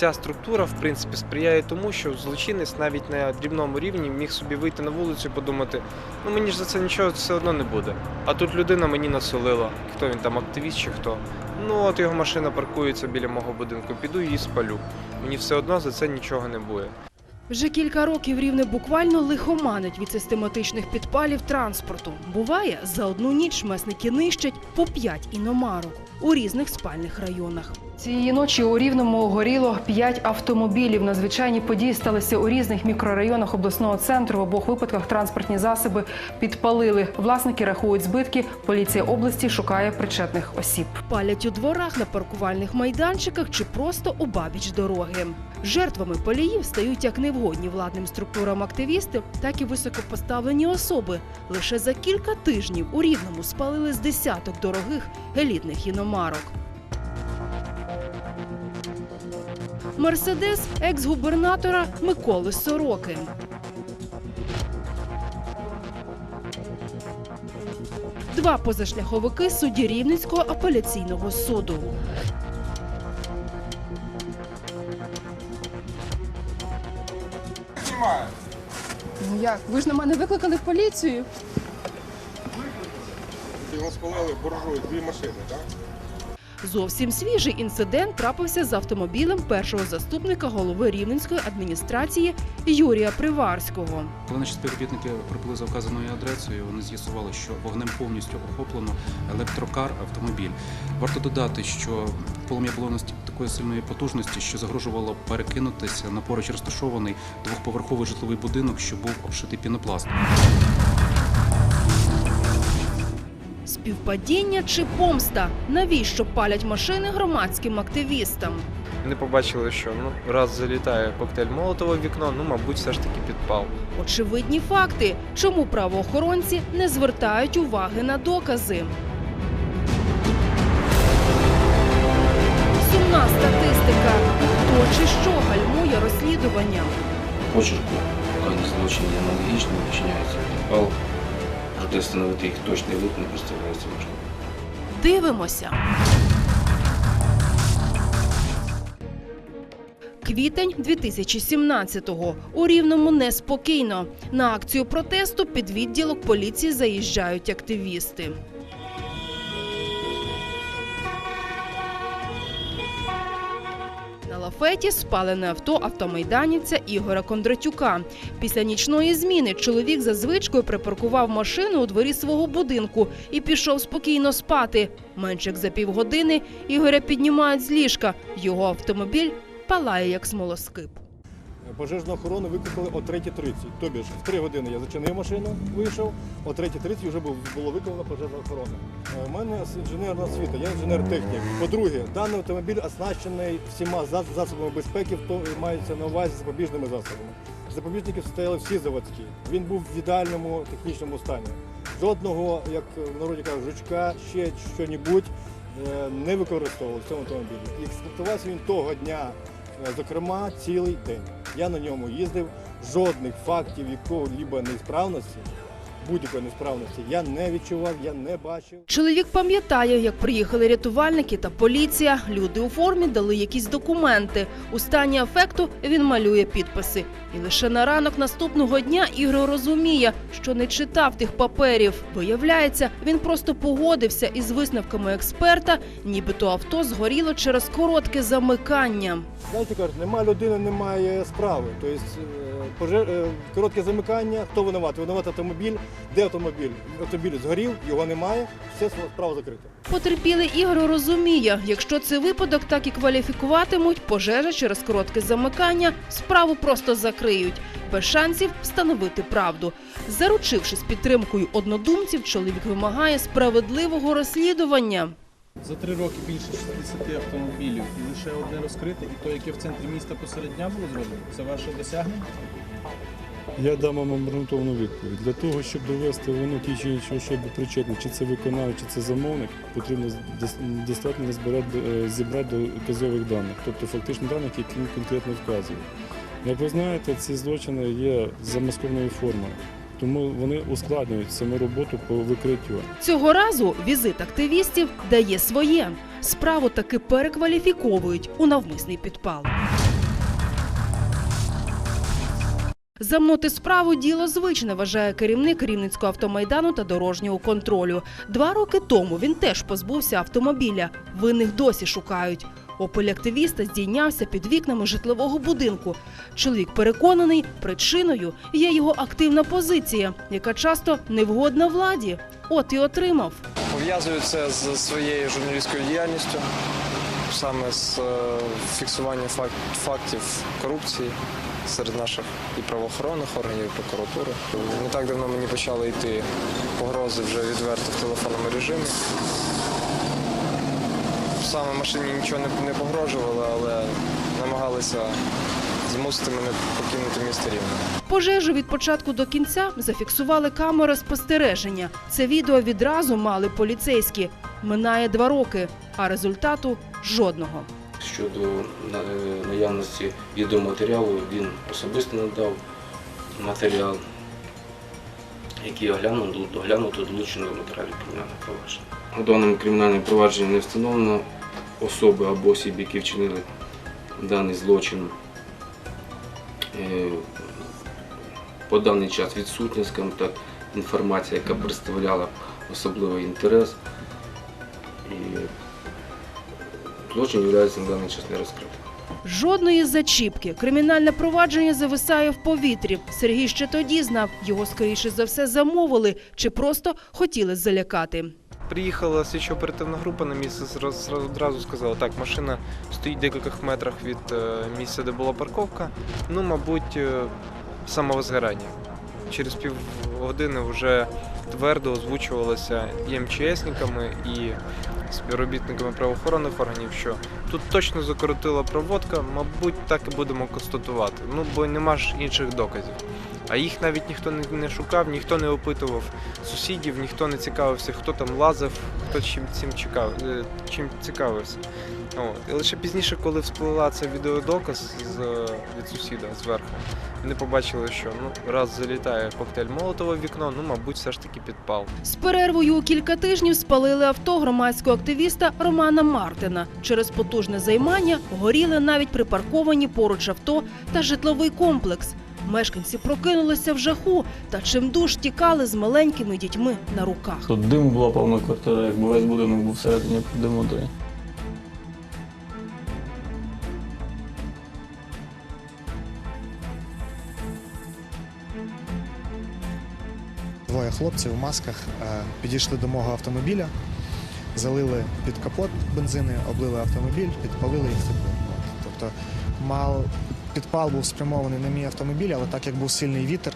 ця структура в принципі сприяє тому, що злочинець навіть на дрібному рівні міг собі вийти на вулицю і подумати, ну мені ж за це нічого все одно не буде. А тут людина мені насолила, хто він там, активіст чи хто. Ну от його машина паркується біля мого будинку, піду її спалю. Мені все одно за це нічого не буде. Вже кілька років рівне буквально лихоманить від систематичних підпалів транспорту. Буває, за одну ніч месники нищать по п'ять іномарок у різних спальних районах. Цієї ночі у Рівному горіло п'ять автомобілів. Надзвичайні події сталися у різних мікрорайонах обласного центру. В обох випадках транспортні засоби підпалили. Власники рахують збитки. Поліція області шукає причетних осіб. Палять у дворах на паркувальних майданчиках чи просто обабіч дороги. Жертвами поліїв стають як невгодні владним структурам активісти, так і високопоставлені особи. Лише за кілька тижнів у Рівному спалили з десяток дорогих елітних іномарок. Мерседес екс-губернатора Миколи Сороки. Два позашляховики судді Рівненського апеляційного суду. Ну як? Ви ж на мене викликали в поліцію. Його спалили буржуї, дві машини, так? Зовсім свіжий інцидент трапився з автомобілем першого заступника голови Рівненської адміністрації Юрія Приварського. Коли наші співробітники прибули за вказаною адресою, вони з'ясували, що вогнем повністю охоплено електрокар автомобіль. Варто додати, що полум'я було такої сильної потужності, що загрожувало перекинутися на поруч розташований двохповерховий житловий будинок, що був обшитий пінопластом. Співпадіння чи помста? Навіщо палять машини громадським активістам? Вони побачили, що ну раз залітає коктейль Молотова в вікно, ну мабуть, все ж таки підпал. Очевидні факти, чому правоохоронці не звертають уваги на докази. Сумна статистика. Хто чи що гальмує розслідування? почерку злочинів аналогічно вчиняється підпал. Проте встановити їх точний вид не представляється можливо. Дивимося. Квітень 2017-го. У Рівному неспокійно. На акцію протесту під відділок поліції заїжджають активісти. На спалене авто автомайданівця Ігора Кондратюка. Після нічної зміни чоловік за звичкою припаркував машину у дворі свого будинку і пішов спокійно спати. Менше як за півгодини Ігоря піднімають з ліжка. Його автомобіль палає як смолоскип. Пожежну охорону викликали о 3.30. Тобі ж в 3 години я зачинив машину, вийшов, о 3.30 вже було викликано пожежна охорона. Е, У мене інженерна освіта, я інженер-технік. По-друге, даний автомобіль оснащений всіма засобами безпеки, то мається на увазі запобіжними засобами. Запобіжники стояли всі заводські. Він був в ідеальному технічному стані. Жодного, як в народі кажуть, жучка, ще щось не використовували в цьому автомобілі. І експлуатувався він того дня, е, зокрема, цілий день. Я на ньому їздив, жодних фактів якого-либо несправності, будь-якої несправності я не відчував, я не бачив. Чоловік пам'ятає, як приїхали рятувальники та поліція. Люди у формі дали якісь документи. У стані афекту він малює підписи. І лише на ранок наступного дня Ігор розуміє, що не читав тих паперів. Виявляється, він просто погодився із висновками експерта, нібито авто згоріло через коротке замикання. Знаєте, кажуть, немає людини, немає справи. Тобто е, коротке замикання, хто винуватий? Винуватий автомобіль, де автомобіль? Автомобіль згорів, його немає, все справа закрита. Потерпілий Ігор розуміє, якщо цей випадок так і кваліфікуватимуть, пожежа через коротке замикання справу просто закриють. Без шансів встановити правду. Заручившись підтримкою однодумців, чоловік вимагає справедливого розслідування. За три роки більше 60 автомобілів і лише одне розкрите, і то, яке в центрі міста посеред дня було зроблено, це ваше досягнення? Я дам вам обґрунтовану відповідь. Для того, щоб довести вину ті чи інші особи причетні, чи це виконавець, чи це замовник, потрібно достатньо назбирати, е, зібрати доказових даних, тобто фактично даних, які конкретно вказує. Як ви знаєте, ці злочини є замаскованою формою, тому вони ускладнюють саму роботу по викриттю. Цього разу візит активістів дає своє справу таки перекваліфіковують у навмисний підпал. Замнути справу діло звичне, вважає керівник Рівненського автомайдану та дорожнього контролю. Два роки тому він теж позбувся автомобіля. Винних досі шукають. Опель активіста здійнявся під вікнами житлового будинку. Чоловік переконаний, причиною є його активна позиція, яка часто невгодна владі. От і отримав. Пов'язую це з своєю журналістською діяльністю, саме з е, фіксуванням фактів корупції серед наших і правоохоронних органів, і прокуратури. Не так давно мені почали йти погрози вже відверто в телефонному режимі. Саме машині нічого не, не погрожувало, але намагалися змусити мене покинути місто Рівне. Пожежу від початку до кінця зафіксували камери спостереження. Це відео відразу мали поліцейські. Минає два роки, а результату жодного. Щодо е, наявності відеоматеріалу, він особисто надав матеріал, який оглянуто, оглянуто долучено до матеріалів кримінального провадження. У даному кримінальному провадженні не встановлено особи або осіб, які вчинили даний злочин. Е, По даний час відсутня, скажімо так, інформація, яка представляла особливий інтерес. І злочин є на даний час не розкритим. Жодної зачіпки. Кримінальне провадження зависає в повітрі. Сергій ще тоді знав, його скоріше за все замовили чи просто хотіли залякати. Приїхала слідчо-оперативна група на місце, одразу сказала, так, машина стоїть в декількох метрах від е, місця, де була парковка. Ну, мабуть, е, самовозгорання. Через півгодини вже твердо озвучувалося і МЧСниками, і співробітниками правоохоронних органів, що тут точно закоротила проводка, мабуть, так і будемо констатувати. Ну, бо нема ж інших доказів. А їх навіть ніхто не, шукав, ніхто не опитував сусідів, ніхто не цікавився, хто там лазив, хто чим цим чекав, е, чим цікавився. От. І лише пізніше, коли всплила цей відеодоказ з, від сусіда зверху, вони побачили, що ну, раз залітає коктейль Молотова в вікно, ну, мабуть, все ж таки підпал. З перервою у кілька тижнів спалили авто громадського активіста Романа Мартина. Через потужне займання горіли навіть припарковані поруч авто та житловий комплекс. Мешканці прокинулися в жаху та чимдуж тікали з маленькими дітьми на руках. Тут диму була повна квартира, якби весь будинок був всередині диму. Двоє в масках е, підійшли до мого автомобіля, залили під капот бензини, облили автомобіль, підпалили і втекли. Тобто мал, підпал був спрямований на мій автомобіль, але так як був сильний вітер,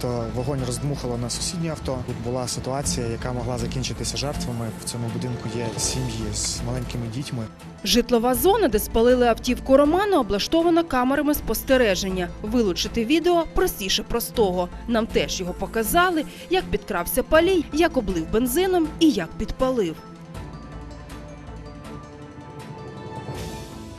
то вогонь роздмухало на сусіднє авто. Тут була ситуація, яка могла закінчитися жертвами. В цьому будинку є сім'ї з маленькими дітьми. Житлова зона, де спалили автівку Романа, облаштована камерами спостереження. Вилучити відео простіше простого. Нам теж його показали, як підкрався палій, як облив бензином і як підпалив.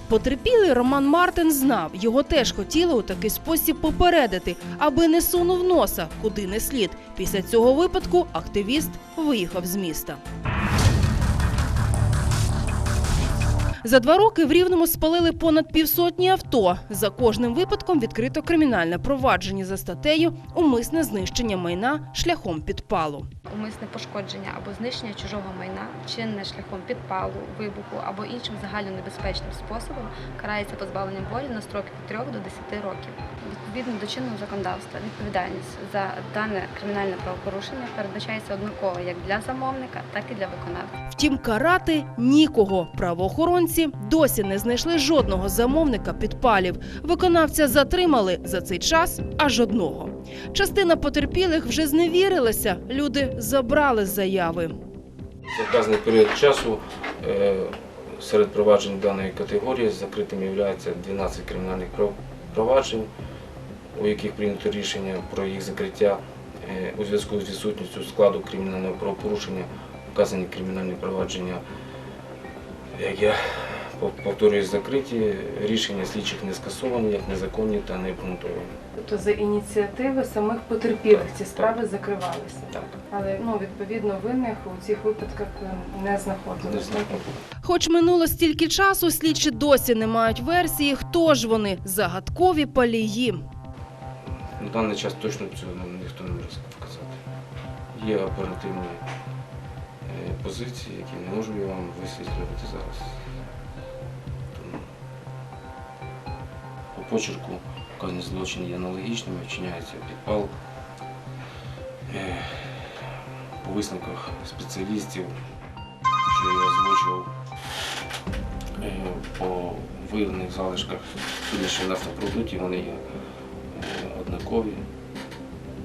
Потерпілий Роман Мартин знав, його теж хотіли у такий спосіб попередити, аби не сунув носа, куди не слід. Після цього випадку активіст виїхав з міста. За два роки в Рівному спалили понад півсотні авто. За кожним випадком відкрито кримінальне провадження за статтею умисне знищення майна шляхом підпалу. умисне пошкодження або знищення чужого майна, чинне шляхом підпалу, вибуху або іншим загальнонебезпечним способом, карається позбавленням волі на строки від 3 до 10 років. Відповідно до чинного законодавства, відповідальність за дане кримінальне правопорушення передбачається однаково як для замовника, так і для виконавця. Втім, карати нікого. Правоохоронці досі не знайшли жодного замовника підпалів. Виконавця затримали за цей час аж одного. Частина потерпілих вже зневірилася. Люди забрали заяви. За вказаний період часу е, серед проваджень даної категорії закритим є 12 кримінальних проваджень, у яких прийнято рішення про їх закриття Е, у зв'язку з відсутністю складу кримінального правопорушення. Вказані кримінальні провадження, як я повторюю, закриті, рішення слідчих не скасовані, як незаконні та не обґрунтовані. Тобто за ініціативи самих потерпілих ці справи так. закривалися. Так, Але ну відповідно винних у цих випадках е, не не знаходилось. Хоч минуло стільки часу, слідчі досі не мають версії, хто ж вони загадкові палії. На даний час точно цього ніхто не може показати. Є оперативні позиції, які не можу я вам висвітлювати зараз. Тому по почерку вказані злочини є аналогічними, вчиняється підпал. Е, По висновках спеціалістів, що я озвучував, е, по виявлених залишках судячи нафтопродуктів, вони є е, однакові.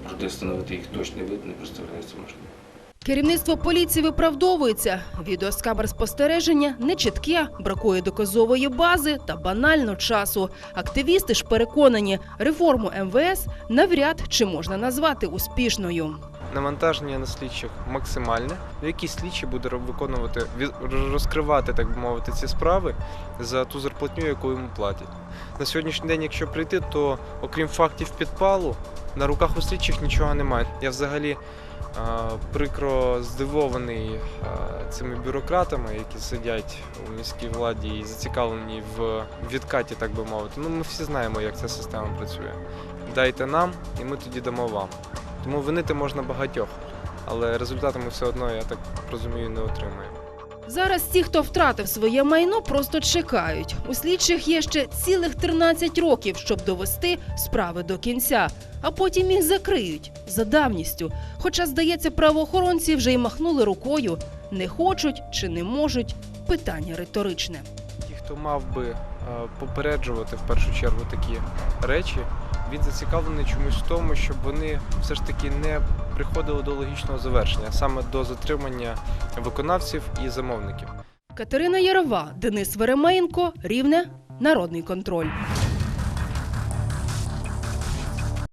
Проте встановити їх точний вид не представляється можливим. Керівництво поліції виправдовується. Відео з камер спостереження нечітке, бракує доказової бази та банально часу. Активісти ж переконані, реформу МВС навряд чи можна назвати успішною. Навантаження на слідчих максимальне, в якій слідчі буде виконувати, розкривати, так би мовити, ці справи за ту зарплатню, яку йому платять. На сьогоднішній день, якщо прийти, то окрім фактів підпалу, на руках у слідчих нічого немає. Я взагалі прикро здивований цими бюрократами, які сидять у міській владі і зацікавлені в відкаті, так би мовити. Ну, ми всі знаємо, як ця система працює. Дайте нам, і ми тоді дамо вам. Тому винити можна багатьох, але результати ми все одно, я так розумію, не отримаємо. Зараз ті, хто втратив своє майно, просто чекають. У слідчих є ще цілих 13 років, щоб довести справи до кінця, а потім їх закриють за давністю. Хоча, здається, правоохоронці вже й махнули рукою. Не хочуть чи не можуть питання риторичне. Ті, хто мав би е, попереджувати в першу чергу такі речі, він зацікавлений чомусь в тому, щоб вони все ж таки не приходили до логічного завершення, саме до затримання виконавців і замовників. Катерина Ярова, Денис Веремеєнко, Рівне, Народний контроль.